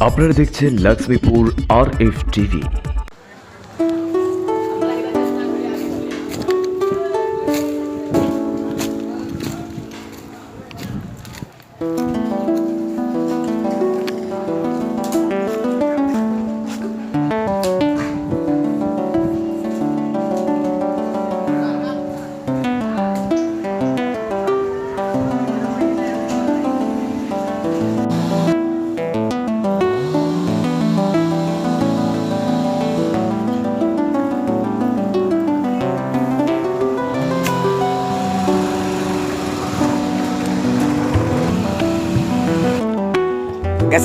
আপনারা দেখছেন Lakshmipur R F TV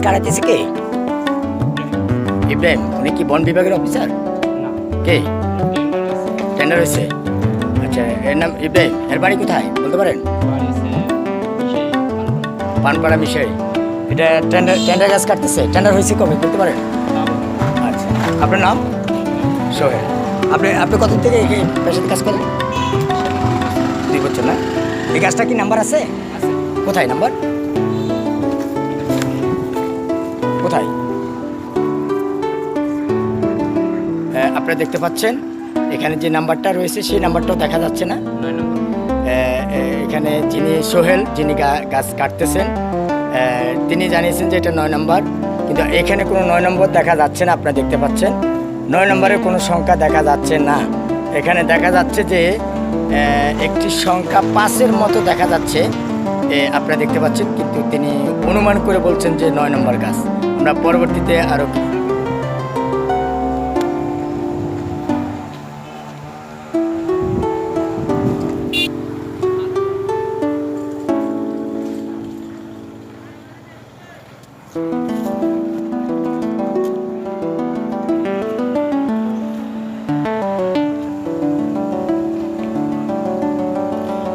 কাটাতেছে কে? ইব্রাহিম উনি কি বন বিভাগের অফিসার কে? টেন্ডার হয়েছে? আচ্ছা এর নাম ইব্রাহিম এর বাড়ি কোথায় বলতে পারেন? পানপাড়া মিশাই এটা টেন্ডার টেন্ডার গ্যাস কাটতেছে টেন্ডার হয়েছে কবে বলতে পারেন? আচ্ছা আপনার নাম? সোহেল। আপনি আপনি কতদিন থেকে পেশাতে কাজ করেন? দুই বছর না? এই গাছটা কি নাম্বার আছে? কোথায় নাম্বার কোথায়? আহ, আপনারা দেখতে পাচ্ছেন এখানে যে নাম্বারটা রয়েছে সেই নাম্বারটাও দেখা যাচ্ছে না। এখানে যিনি সোহেল যিনি গাছ কাটতেছেন তিনি জানিয়েছেন যে এটা নয় নম্বর কিন্তু এখানে কোনো নয় নম্বর দেখা যাচ্ছে না আপনারা দেখতে পাচ্ছেন। নয় নম্বরের কোনো সংখ্যা দেখা যাচ্ছে না। এখানে দেখা যাচ্ছে যে একটি সংখ্যা পাঁচের মতো দেখা যাচ্ছে। আপনারা দেখতে পাচ্ছেন, কিন্তু তিনি অনুমান করে বলছেন যে নয় নম্বর গাছ। আমরা পরবর্তীতে আরও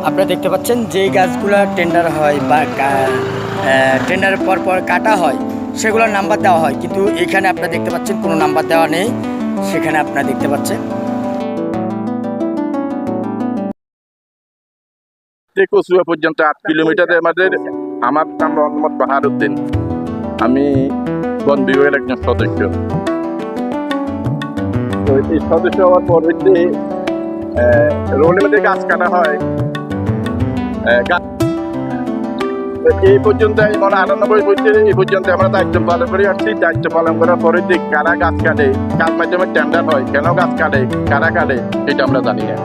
আপনারা দেখতে পাচ্ছেন যেই গাছগুলো টেন্ডার হয় বা টেন্ডারের পর পর কাটা হয় সেগুলোর নাম্বার দেওয়া হয়। কিন্তু এখানে আপনারা দেখতে পাচ্ছেন কোনো নাম্বার দেওয়া নেই। সেখানে আপনারা দেখতে পাচ্ছেন। কচুয়া পর্যন্ত আট কিলোমিটারে আমাদের আমার নাম মোহাম্মদ বাহারুদ্দিন। আমি বন বিভাগের একজন সদস্য। তো এই সদস্য হওয়ার পর হচ্ছে রোলের মধ্যে গাছ কাটা হয়। এই পর্যন্ত এই পর্যন্ত আমরা দায়িত্ব পালন করে আসছি। দায়িত্ব পালন করার পরে যে কারা গাছ কাটে, কার মাধ্যমে টেন্ডার হয়, কেন গাছ কাটে, কারা কাটে, এটা আমরা জানি না।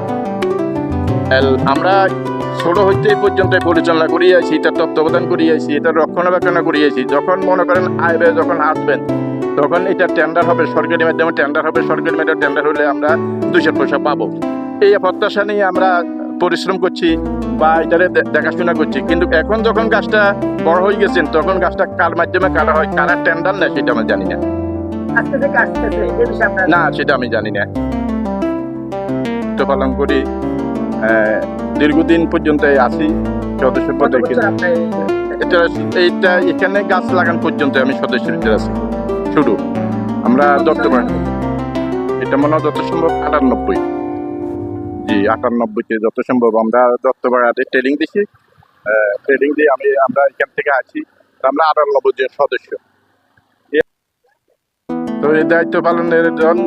আমরা ছোট হইতে এই পর্যন্ত পরিচালনা করিয়ে আছি, এটা তত্ত্বাবধান করিয়ে আছি, এটা রক্ষণাবেক্ষণ করিয়ে আছি। যখন মনে করেন আইবে, যখন আসবেন, তখন এটা টেন্ডার হবে সরকারি মাধ্যমে টেন্ডার হবে সরকারি মাধ্যমে টেন্ডার হলে আমরা দুশো পয়সা পাবো। এই প্রত্যাশা নিয়ে আমরা পরিশ্রম করছি। বা এটারে দেখাশোনা করছি। কিন্তু এখন যখন গাছটা বড় হয়ে গেছেন তখন গাছটা কার মাধ্যমে কাটা হয় কারা টেন্ডার নেয় সেটা আমি জানি না। না সেটা আমি জানি না। তো পালন করি দীর্ঘদিন পর্যন্ত আছি সদস্য পদে এটা এইটা এখানে গাছ লাগান পর্যন্ত আমি সদস্য আছি শুরু আমরা দত্তবাড়ি এটা মনে হয় যত সম্ভব আটানব্বই। জি আটানব্বইতে যত সম্ভব। আমরা দত্তবাড়াতে ট্রেনিং দিছি ট্রেনিং দিয়ে আমি আমরা এখান থেকে আছি আমরা আটানব্বই জন সদস্য। তো এই দায়িত্ব পালনের যখন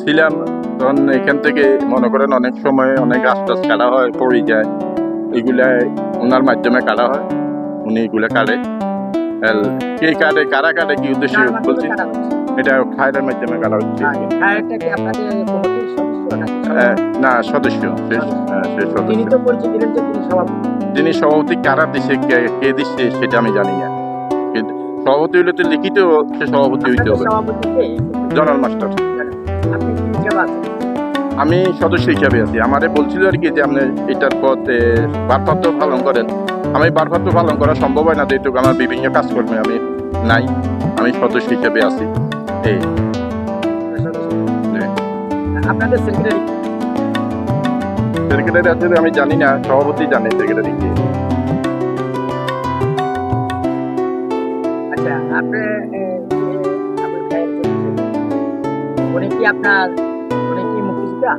ছিলাম তখন এখান থেকে মনে করেন অনেক সময় অনেক টাছ কাটা হয় পড়ে যায়। এগুলা ওনার মাধ্যমে কাটা হয় উনি এগুলা কাটে কে কাটে কারা কাটে কি উদ্দেশ্যে বলছি? এটা মাধ্যমে কাটা হচ্ছে। না সদস্য সে হ্যাঁ, সে সদস্য। যিনি সভাপতি। কারা দিছে কে দিচ্ছে সেটা আমি জানি না। সভাপতি হলে তো লিখিত সে সভাপতি হইতে হবে। জনাল মাস্টার। আমি সদস্য হিসাবে আছি। আমারে বলছিল আর কি যে আপনি এটার পথ এ, পালন করেন। আমি ভারপ্রাপ্ত পালন করা সম্ভব হয় না যেহেতু আমার বিভিন্ন কাজকর্মে আমি নাই। আমি সদস্য হিসাবে আছি। আপনাদের সেক্রেটারি সেক্রেটারি আছে আমি জানি না সভাপতি জানে সেক্রেটারি কি। আচ্ছা আপনি উনি কি আপনার উনি কি মুক্তিযোদ্ধা?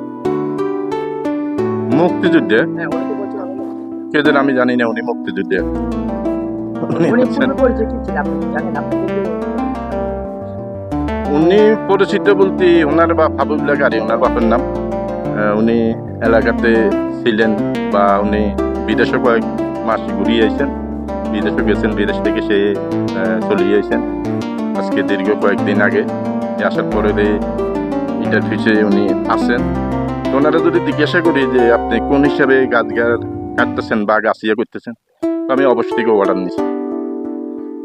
মুক্তিযুদ্ধে? হ্যাঁ উনি তো বলছেন উনি কেদের আমি জানি না উনি মুক্তিযুদ্ধে। উনি উনি পূর্ব পরিচয় কি ছিল? আপনি জানেন আপনি যদি উনি পরিচিত বলতে ওনার বাপ হাবিবুল্লাহ গাড়ি ওনার বাপের নাম। উনি এলাকাতে ছিলেন বা উনি বিদেশে কয়েক মাস ঘুরিয়ে আইছেন। বিদেশে গেছেন, বিদেশ থেকে সে চলে আইছেন। আজকে দীর্ঘ কয়েকদিন আগে। আসার পরে এটার পিছিয়ে উনি আসেন তো ওনারা যদি জিজ্ঞাসা করি যে, আপনি কোন হিসাবে গাছ গাছ কাটতেছেন বা গাছ করতেছেন? তো আমি অবশ্য থেকে অর্ডার নিছি।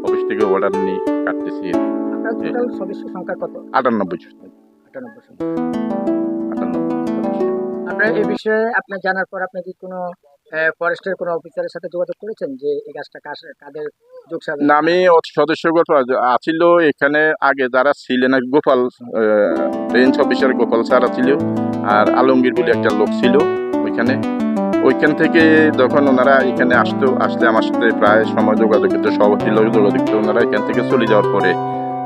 অফিস থেকে অর্ডার নিয়ে কাটতেছি। টোটাল সদস্য সংখ্যা কত? আটানব্বই সদস্য। আপনার এই বিষয়ে আপনার জানার পর আপনি কি কোনো ফরেস্টের কোনো অফিসারের সাথে যোগাযোগ করেছেন যে এই গাছটা কাদের না আমি সদস্যগত আছিল এখানে আগে যারা ছিলেন Gopal range officer Gopal sir ছিল আর আলমগীর বলে একটা লোক ছিল ওইখানে। ওইখান থেকে যখন ওনারা এখানে আসতো আসলে আমার সাথে প্রায় সময় যোগাযোগ করতো সভাপতির লোক যোগাযোগ ওনারা এখান থেকে চলে যাওয়ার পরে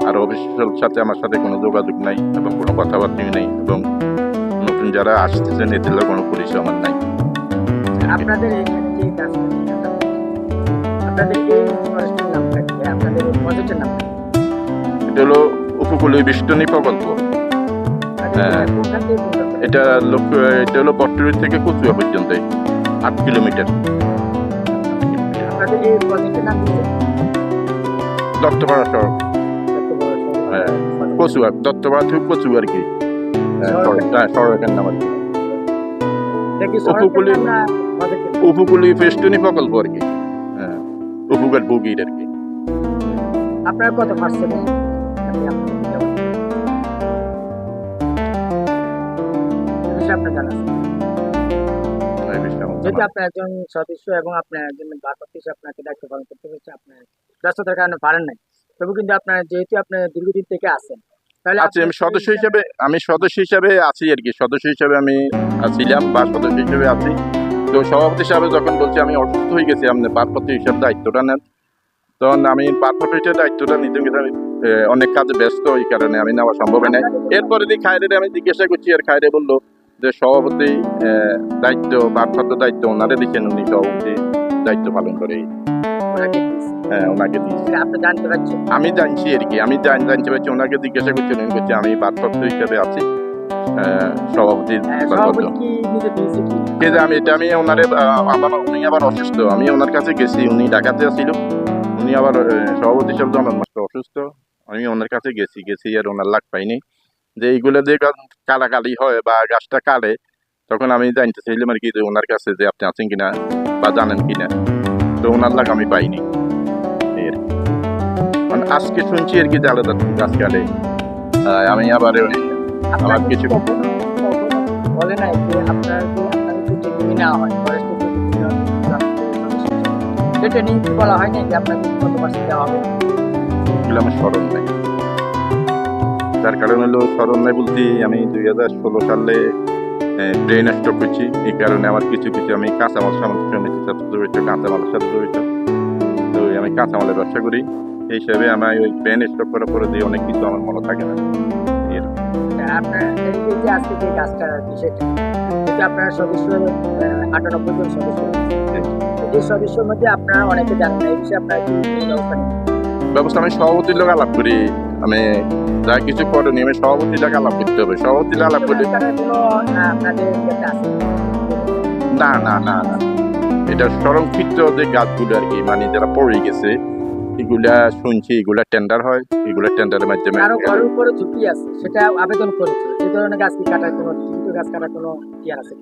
আর অফিসের সাথে আমার সাথে কোনো যোগাযোগ নাই এবং কোনো কথাবার্তাই নেই এবং নতুন যারা আসতেছেন এদের কোনো পরিচয় আমার নাই। আপনাদের এটা হলো উপকূলীয় বিষ্টনী প্রকল্প। হ্যাঁ। কোনখান পর্যন্ত? এটা লোক এটা হলো বট্টরি থেকে কচুয়া পর্যন্ত আট কিলোমিটার। দত্তপাড়া এত দত্তপাড়া থেকে আর কি। হ্যাঁ, হ্যাঁ, নাম আর কি। উপকূলীয়- নাম না প্রজেক্টের নাম? উপকূলীয় বেষ্টনী প্রকল্প আর কি। হ্যাঁ উপকূল ভুগির আর কি। আপনার কত পার্সেন্ট আপনি আপনার একজন সদস্য এবং আপনার একজন ভারপ্রাপ্ত আপনাকে দায়িত্ব পালন করতে হচ্ছে আপনার ব্যস্ততার কারণে পারেন নাই। তবু কিন্তু আপনার যেহেতু আপনি দীর্ঘদিন থেকে আছেন তাহলে আচ্ছা আমি সদস্য হিসাবে আমি সদস্য হিসাবে আছি আর কি। সদস্য হিসাবে আমি ছিলাম বা সদস্য হিসাবে আছি। তো সভাপতি হিসাবে যখন বলছি আমি অসুস্থ হয়ে গেছি আপনি হিসাবে দায়িত্বটা নেন। তখন আমি হিসেবে দায়িত্বটা নিতে আমি, অনেক কাজে ব্যস্ত এই কারণে আমি নেওয়া সম্ভব হয় না এরপরে দিয়ে খায়রে আমি জিজ্ঞাসা করছি আর খায়রে বলল যে সভাপতি দায়িত্ব ভারপ্রাপ্ত দায়িত্ব ওনারে দিচ্ছেন উনি সভাপতি দায়িত্ব পালন করে। হ্যাঁ ওনাকে দিয়েছি। আপনি জানতে পারছেন? আমি জানছি আর কি আমি জান- জানতে পারছি ওনাকে জিজ্ঞাসা করছি উনি বলছে আমি ভারপ্রাপ্ত হিসাবে আছি। হ্যাঁ। সভাপতি কি কে? আমি এটা আমি ওনারে আবার উনি আবার অসুস্থ। আমি ওনার কাছে গেছি উনি ঢাকাতে ছিল উনি আবার সভাপতি হিসাবে জনন মাস্টার অসুস্থ। আমি ওনার কাছে গেছি গেছি আর ওনার লাগ পাইনি। যে এইগুলো যে কালাকালি হয় বা গাছটা কালে তখন আমি জানতে চাইলাম আর কি যে ওনার কাছে যে আপনি আছেন কিনা বা জানেন কিনা। তো ওনার লাগ আমি পাইনি। আজকে শুনছি আর কি যে আলাদা গাছ কাটে আমি আবার আমার কিছু- বলে যে আপনার আপনার ট্রেনিং নেওয়া হয় ট্রেনিং হয় না যে আপনাকে কত পার্সেন্ট দেওয়া হবে? এগুলো আমার স্মরণ নাই। তার কারণ হলো স্মরণ নাই বলতে আমি দুই হাজার ষোলো সালে ব্রেন স্ট্রোক করছি এই কারণে আমার কিছু কিছু আমি কাঁচামাল সমিতির সাথে জড়িত কাঁচামালের সাথে জড়িত। তো আমি কাঁচামালের ব্যবসা করি। এই হিসাবে আমার ওই ব্রেন স্ট্রোক করার পরে দিয়ে অনেক কিছু আমার মনে থাকে না। আপনার এই যে- যে আজকে যে গাছটা বিষয়টা আপনার সদস্য আটানব্বই জন সদস্য এই সদস্যের মধ্যে আপনারা অনেকে জানেন এই বিষয়ে আপনার কি ব্যবস্থা আমি সভাপতির লোক আলাপ করি। আমি যা কিছু করণীয় আমি সভাপতির লোক আলাপ করতে হবে। সভাপতির আলাপ আছে? না না না না। এটা সংক্ষিপ্ত যে গাছগুলো আর কি মানে যারা পড়ে গেছে এগুলা শুনছি এগুলা টেন্ডার হয় এগুলা টেন্ডারের মাধ্যমে কারও ঘরের উপরে ঝুঁকি আছে সেটা আবেদন করেছে। এই ধরনের গাছ কি কোনো জীবিত গাছ কোনো ইয়ার আছে?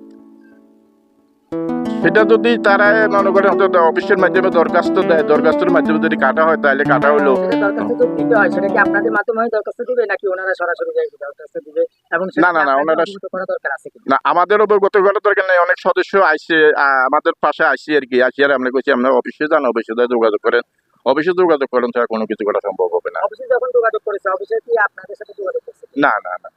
সেটা যদি তারা মনে করেন অফিসের মাধ্যমে দরখাস্ত দেয় দরখাস্তের মাধ্যমে যদি কাটা হয় তাহলে কাটা হলো। সেটা দরখাস্ত তো দিতে সেটা কি আপনাদের মাধ্যমে দরখাস্ত দিবে নাকি ওনারা সরাসরি দরখাস্ত দিবে? এবং না, না, না, ওনারা- কি? না আমাদের অবগত করার দরকার নেই অনেক সদস্য আইসে আমাদের পাশে আইসি আর কি আসি আর আমরা কইছি আমরা অফিসে যান অফিসে যোগাযোগ করেন। অফিসে যোগাযোগ করেন ছাড়া কোনো কিছু করা সম্ভব হবে না। অফিসে যখন যোগাযোগ করেছে অফিসে কি আপনাদের সাথে যোগাযোগ করছে? না না না।